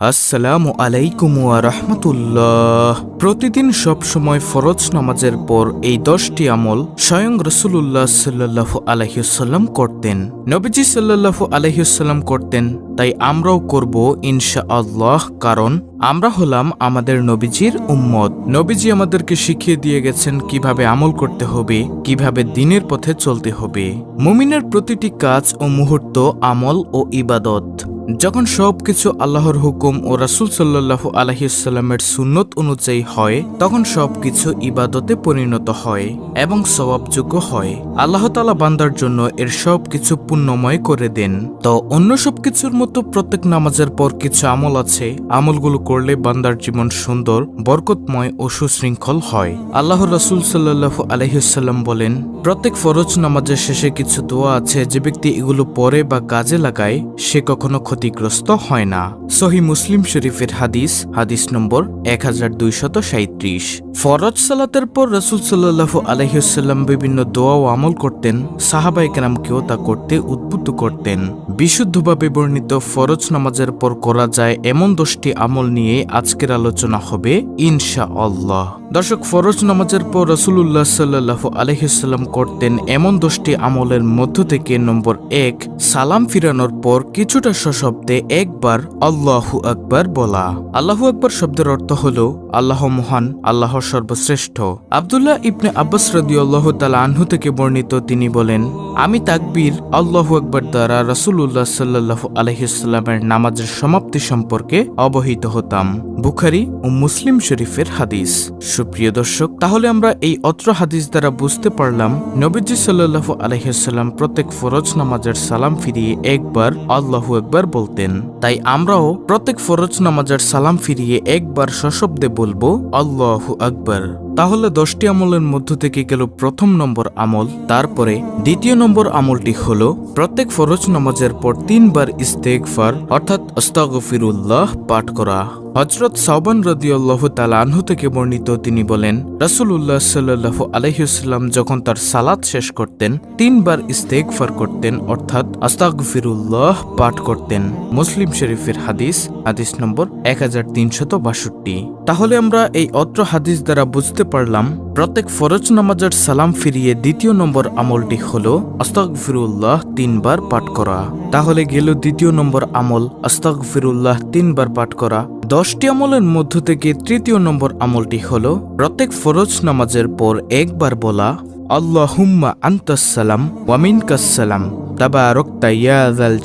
আসসালামু আলাইকুম ওয়া রাহমাতুল্লাহ। প্রতিদিন সব সময় ফরজ নামাজের পর এই দশটি আমল স্বয়ং রসুল্লাহ সাল্লাহ আলহিউসাল্লাম করতেন। নবীজি সাল্লাহ আলহিউসাল্লাম করতেন, তাই আমরাও করব ইনশা আল্লাহ কারণ আমরা হলাম আমাদের নবীজির উম্মত। নবীজি আমাদেরকে শিখিয়ে দিয়ে গেছেন কীভাবে আমল করতে হবে, কীভাবে দিনের পথে চলতে হবে। মুমিনের প্রতিটি কাজ ও মুহূর্ত আমল ও ইবাদত। যখন সবকিছু আল্লাহর হুকুম ও রাসুল সাল্লাহ আলহিসাল্লামের সুন্নত অনুযায়ী হয়, তখন সবকিছু ইবাদতে পরিণত হয় এবং সবাবযোগ্য হয়। আল্লাহ তালা বান্দার জন্য এর সব কিছু পুণ্যময় করে দেন। তো অন্য সব কিছুর মতো প্রত্যেক নামাজের পর কিছু আমল আছে। আমলগুলো করলে বান্দার জীবন সুন্দর, বরকতময় ও সুশৃঙ্খল হয়। আল্লাহ রাসুল সাল্লাহ আলহিসাল্লাম বলেন, প্রত্যেক ফরজ নামাজের শেষে কিছু দোয়া আছে যে ব্যক্তি এগুলো পরে বা কাজে লাগায়, সে কখনো ক্ষতিগ্রস্ত হয় না। সহি মুসলিম শরীফের হাদিস হাদিস নম্বর এক হাজার দুইশত সাঁত্রিশ ফরজ সালাতের পর রসুল সাল্লাহ আলহিসাল্লাম বিভিন্ন দোয়া ও আমল করতেন সাহাবাই কেরামকেও তা করতে উদ্বুদ্ধ করতেন। বিশুদ্ধভাবে বর্ণিত ফরজ নামাজের পর করা যায় এমন দশটি আমল নিয়ে আজকের আলোচনা হবে ইনশা আল্লাহ দর্শক, ফরজ নামাজের পর রসুল্লাহ সাল্লাহ আলহিসাল্লাম করতেন এমন দশটি আমলের মধ্য থেকে নম্বর এক, সালাম ফিরানোর পর কিছুটা সশব্দে একবার আল্লাহু আকবার বলা। আল্লাহু আকবার শব্দের অর্থ হল, আল্লাহ মহান, আল্লাহ সর্বশ্রেষ্ঠ। আবদুল্লাহ ইবনে আব্বাস রদি আল্লাহ তালা আনহু থেকে বর্ণিত তিনি বলেন, আমি তাকবীর আল্লাহু আকবার দ্বারা রসুল্লাহ সাল্লাহ আলহিসাল্লামের নামাজের সমাপ্তি সম্পর্কে অবহিত হতাম। বুখারি ও মুসলিম শরীফের হাদিস। সুপ্রিয় দর্শক, তাহলে আমরা এই অত্র হাদিস দ্বারা বুঝতে পারলাম, নবীজি সাল্লাহ আলহিসাল্লাম প্রত্যেক ফরজ নামাজের সালাম ফিরিয়ে একবার আল্লাহু একবার বলতেন তাই আমরাও প্রত্যেক ফরজ নামাজের সালাম ফিরিয়ে একবার সশব্দে বলব আল্লাহু আকবার। তাহলে দশটি আমলের মধ্য থেকে গেল প্রথম নম্বর আমল, তারপরে দ্বিতীয় নম্বর আমলটি হল প্রত্যেক ফরজ নামাজের পর তিনবার ইস্তেকফার অর্থাৎ অস্তাগফিরুল্লাহ পাঠ করা। হজরত সাউবান রদিউল্লাহ তালাহু থেকে বর্ণিত তিনি বলেন রাসুল্লাহ সাল্লাহ আলহিউসাল্লাম যখন তার সালাদ শেষ করতেন, তিনবার ইস্তেকফার করতেন, অর্থাৎ আস্তাগফিরুল্লাহ পাঠ করতেন। মুসলিম শরীফের হাদিস হাদিস নম্বর এক হাজার তিনশত বাষট্টি। তাহলে আমরা এই অত্র হাদিস দ্বারা বুঝতে পারলাম, প্রত্যেক ফরজ নামাজের সালাম ফিরিয়ে দ্বিতীয় নম্বর আমলটি হল আস্তক ফিরুল্লাহ তিনবার পাঠ করা। তাহলে গেল দ্বিতীয় নম্বর আমল আস্তক ফিরুল্লাহ তিনবার পাঠ করা। দশটি আমলের মধ্য থেকে তৃতীয় নম্বর আমলটি হল, প্রত্যেক ফরজ নামাজের পর একবার বলা আল্লাহুম্মা আন্তাসালাম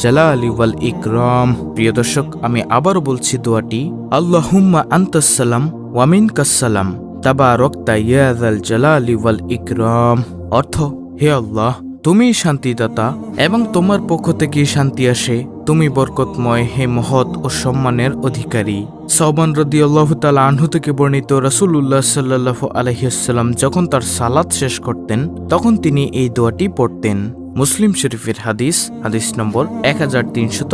জালালি ওয়াল ইকরাম। প্রিয় দর্শক, আমি আবারও বলছি দোয়াটি, আল্লাহুম্মা আন্তাসালাম ওয়ামিনকাসালাম ইয়াদ আল জালালি ওয়াল ইকরাম। অর্থ, হে আল্লাহ তুমি শান্তিদাতা এবং তোমার পক্ষ থেকে শান্তি আসে। তুমি বরকতময় হে মহৎ ও সম্মানের অধিকারী। সৌবান রদি আল্লাহ তালা আনহু থেকে বর্ণিত রসুল্লাহ সাল্লাহ আলহিসাল্লাম যখন তার সালাত শেষ করতেন, তখন তিনি এই দোয়াটি পড়তেন। মুসলিম শরীফের হাদিস হাদিস নম্বর এক হাজার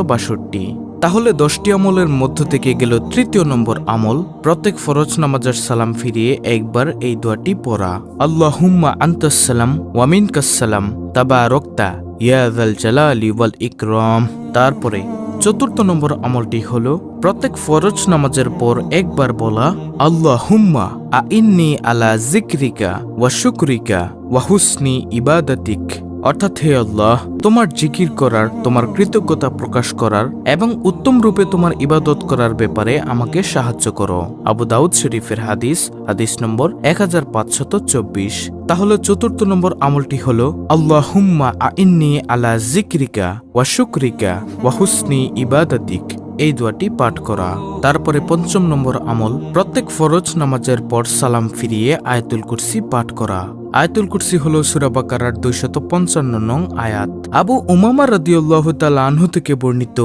বাষট্টি। তাহলে দশটি আমলের মধ্য থেকে গেল তৃতীয় নম্বর আমল। প্রত্যেক ফরজ নামাজের সালাম ফিরিয়ে একবার এই দোয়াটি পড়া। আল্লাহুম্মা আন্তাসালাম ওয়ামিন কাসালাম তাবা রক্তা ইয়াদাল জালালি ওয়াল ইকরম। তারপরে চতুর্থ নম্বর আমলটি হল, প্রত্যেক ফরজ নামাজের পর একবার বলা আল্লাহ হুম্মা আ ইন্নি আলা জিক্রিকা ওয়া শুক্রিকা ওয়া হুসনি ইবাদাতিক। অর্থাৎ হে আল্লাহ, তোমার জিকির করার, তোমার কৃতজ্ঞতা প্রকাশ করার এবং উত্তম রূপে তোমার ইবাদত করার ব্যাপারে আমাকে সাহায্য করো। আবু দাউদ শরীফের হাদিস হাদিস নম্বর এক হাজার পাঁচশত চব্বিশ। তাহলে চতুর্থ নম্বর আমলটি হল আল্লাহ হুম্মা আইন্নি আলা জিক্রিকা ওয়া শুক্রিকা ওয়া হুসনি ইবাদাতিক। এই দোয়াটি পাঠ করা। তারপরে পঞ্চম নম্বর আমল, প্রত্যেক ফরজ নামাজের পর সালাম ফিরিয়ে আয়তুল কুরসি পাঠ করা। আয়াতুল কুরসি হল সুরাবাকার দুইশত পঞ্চান্ন নং আয়াত। আবু উমামা রদিউল্লাহ আনহু থেকে বর্ণিত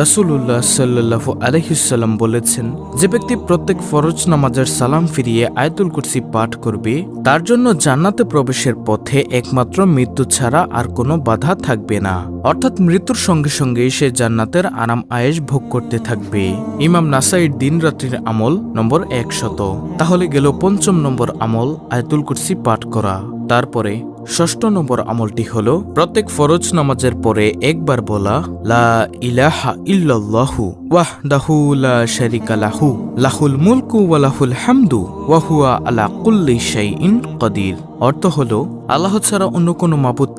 রাসুল্লাহ সাল্লাহ আলহিসাল্লাম বলেছেন, যে ব্যক্তি প্রত্যেক ফরজ নামাজের সালাম ফিরিয়ে আয়াতুল কুরসি পাঠ করবে, তার জন্য জান্নাতে প্রবেশের পথে একমাত্র মৃত্যু ছাড়া আর কোনো বাধা থাকবে না। অর্থাৎ মৃত্যুর সঙ্গে সঙ্গে সে জান্নাতের আরাম আয়েশ ভোগ করতে থাকবে। ইমাম নাসাইর দিন রাত্রির আমল নম্বর একশত। তাহলে গেল পঞ্চম নম্বর আমল আয়াতুল কুরসি পাঠ করা। তারপরে ষষ্ঠ নম্বর আমলটি হল প্রত্যেক ফরজ নামাজের পরে একবার বলা লা ইলাহা ইল্লাল্লাহু। লাহু, লাহুল আলা অর্থ হলো ছাড়া অন্য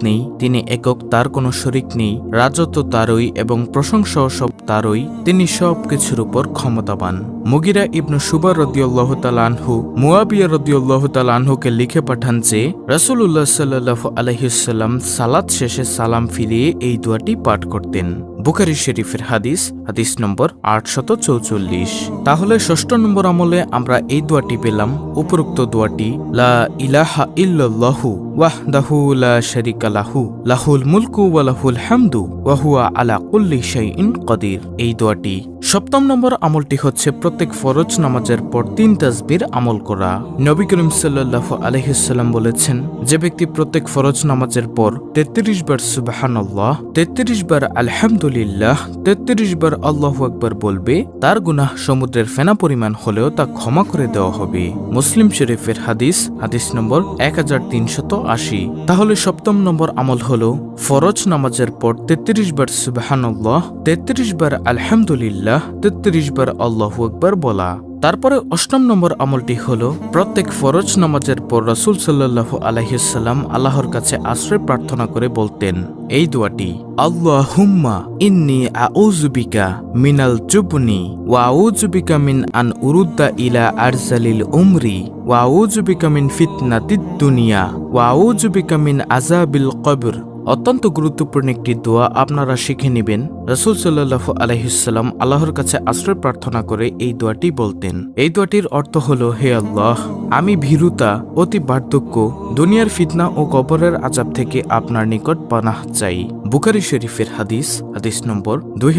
নেই, তিনি একক, তার কোনো শরিক নেই, রাজত্ব তারই এবং প্রশংসাও সব তারই, তিনি সব কিছুর উপর ক্ষমতাবান। মুগিরা ইবনু সুবার রদিউল্লাহ আনহু, মুয়াবিয়া রদিউল্লাহ আনহুকে লিখে পাঠান যে, রাসূলুল্লাহ সাল্লাহ আলহিসাল্লাম সালাত শেষে সালাম ফিরিয়ে এই দোয়াটি পাঠ করতেন। বুখারি শরীফের হাদিস হাদিস নম্বর আটশত চৌচল্লিশ। তাহলে ষষ্ঠ নম্বর আমলে আমরা এই দোয়াটি পেলাম। উপরোক্ত দোয়াটি, লা ইলাহা ইল্লাল্লাহু ওয়াহদাহু লা শারিকা লাহু, লাহুল মুলকু ওয়া লাহুল হামদু ওয়া হুয়া আলা কুল্লি শাইইন কদির। এই দোয়াটি। সপ্তম নম্বর আমলটি হচ্ছে প্রত্যেক ফরজ নামাজের পর তিন তাসবির আমল করা। নবী করিম সাল্লাল্লাহু আলাইহিস সাল্লাম বলেছেন, যে ব্যক্তি প্রত্যেক ফরজ নামাজের পর তেত্রিশ বার সুবাহান্লাহ তেত্রিশ বার আলহামদুলিল্লাহ তেত্রিশ বার আল্লাহ আকবার বলবে, তার গুনাহ সমুদ্রের ফেনা পরিমাণ হলেও তা ক্ষমা করে দেওয়া হবে। মুসলিম শরীফের হাদিস হাদিস নম্বর এক তাহলে সপ্তম নম্বর আমল হল, ফরজ নামাজের পর তেত্রিশ বার সুবাহান্লাহ তেত্রিশ বার আলহামদুলিল্লাহ, তেত্রিশ বার আল্লাহ আকবার বলা। তারপরে অষ্টম নম্বর আমলটি হল, প্রত্যেক ফরজ নামাজের পর রসুল সাল্লাহ আলহিসাল্লাম আল্লাহর কাছে আশ্রয় প্রার্থনা করে বলতেন, এই দোয়াটি আল্লাহ হুম্মা ইন্নি আউজুবিকা মিনাল জুবনি ওয়া আউজুবিকা মিন আন উরুদ্দা ইলা আরজালিল উমরি ওয়া আউজুবিকা মিন ফিতনাতিদ দুনিয়া ওয়া আউজুবিকা মিন আজাবিল কবর অত্যন্ত গুরুত্বপূর্ণ একটি দোয়া আপনারা শিখে নেবেন। রসুল সাল্লাহ আলহিসাল্লাম আল্লাহর কাছে আশ্রয় প্রার্থনা করে এই দোয়াটি বলতেন। এই দোয়াটির অর্থ হল, হে আল্লাহ, আমি ভীরুতা, অতি বার্ধক্য, দুনিয়ার ফিতনা ও কবরের আজাব থেকে আপনার নিকট পানাহ চাই। বুকারি শরীফের হাদিস হাদিস নম্বর দুই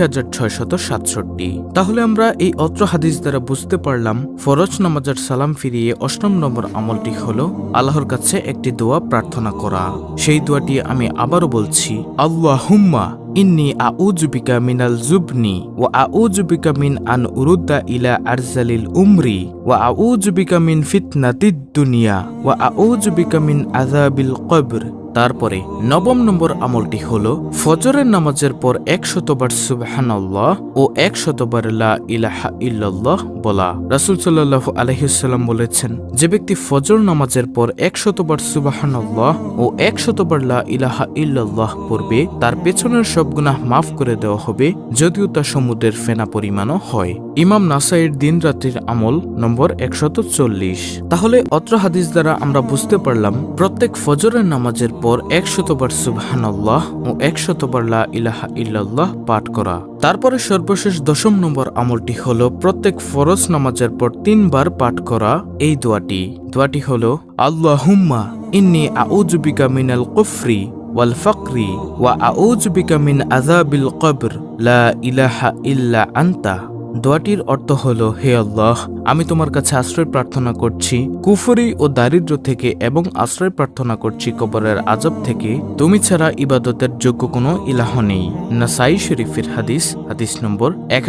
তাহলে আমরা এই অত্র হাদিস দ্বারা বুঝতে পারলাম, ফরজ নামাজের সালাম ফিরিয়ে অষ্টম নম্বর আমলটি হল, আল্লাহর কাছে একটি দোয়া প্রার্থনা করা। সেই দোয়াটি আমি আবারও বলছি আল্লাহ হুম্মা ইন্নি আউজবিকা মিনাল জুবনি ও আউজবিকা মিন আন উরুদ্দা ইলা আরজালিল উমরি ও আউজবিকা মিন ফিতনাতিদ দুনিয়া ও আউজবিকা মিন আজাবিল কবর। তারপরে নবম নম্বর আমলটি হল ফজরের নামাজের পর একশতবার সুবহানাল্লাহ ও একশতবার লা ইলাহা ইল্লাল্লাহ বলা। রাসূল সাল্লাল্লাহু আলাইহিস বলেছেন, যে ব্যক্তি ফজর নামাজের পর একশতবার সুবহানাল্লাহ ও একশতবার লা ইলাহা ইল্লাল্লাহ পড়বে, তার পেছনের সব গুনাহ মাফ করে দেওয়া হবে, যদিও তা সমুদ্রের ফেনা পরিমাণও হয়। ইমাম নাসাইয়ের দিন রাত্রির আমল নম্বর একশত চল্লিশ। তাহলে অত্র হাদিস দ্বারা আমরা বুঝতে পারলাম, প্রত্যেক ফজরের নামাজের পর একশতবার সুবহানাল্লাহ ও একশতবার লা ইলাহা ইল্লাল্লাহ পাঠ করা। তারপরে সর্বশেষ দশম নম্বর আমলটি হল প্রত্যেক ফরজ নামাজের পর তিনবার পাঠ করা এই দোয়াটি। দোয়াটি হল আল্লাহ হুম্মা ইন্নি আউজবিকা মিনাল কুফরি ওয়াল ফাকরি ওয়া আউজুবিকা মিন আযাবিল কবর লা ইলাহা ইল্লা আনতা। দোয়াটির অর্থ হল, হে আল্লাহ, আমি তোমার কাছে আশ্রয় প্রার্থনা করছি। কুফরি ও দারিদ্র থেকে এবং আশ্রয় প্রার্থনা করছি কবরের আজব থেকে। তুমি ছাড়া ইবাদতের যোগ্য কোনো ইলাহ নেই। নাসাই শরীফের হাদিস হাদিস নম্বর এক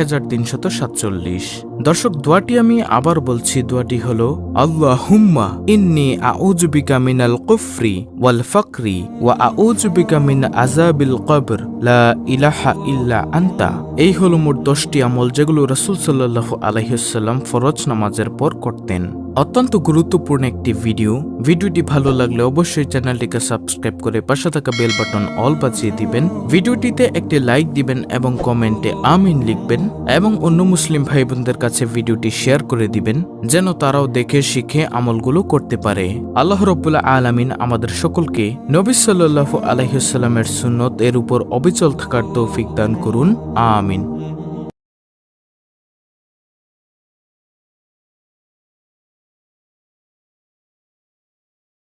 দর্শক, দোয়াটি আমি আবার বলছি, দোয়াটি হল আল্লাহ হুম্মা ইন্নি আউজবিকা মিনাল কুফরি ওয়াল ফাকরি ওয়া আউজবিকা মিন আজাবিল কবর লা ইলাহা ইল্লা আন্তা। এই হলো মোট দশটি আমল যেগুলো রসুল সাল্লাহ আলহিসাল্লাম ফরজ নামাজের পর করতেন। অত্যন্ত গুরুত্বপূর্ণ একটি ভিডিও। ভিডিওটি ভালো লাগলে অবশ্যই চ্যানেলটিকে সাবস্ক্রাইব করে পাশে থাকা বেল বাটন অল বাজিয়ে দিবেন। ভিডিওটিতে একটি লাইক দিবেন এবং কমেন্টে আমিন লিখবেন এবং অন্য মুসলিম ভাই বোনদের কাছে ভিডিওটি শেয়ার করে দিবেন, যেন তারাও দেখে, শিখে আমলগুলো করতে পারে। আল্লাহ রব্বুল্লাহ আলামিন আমাদের সকলকে নবী সাল্লাহ আলহিসাল্লামের সুন্নত এর উপর অবিচল থাকার তৌফিক দান করুন। আমিন।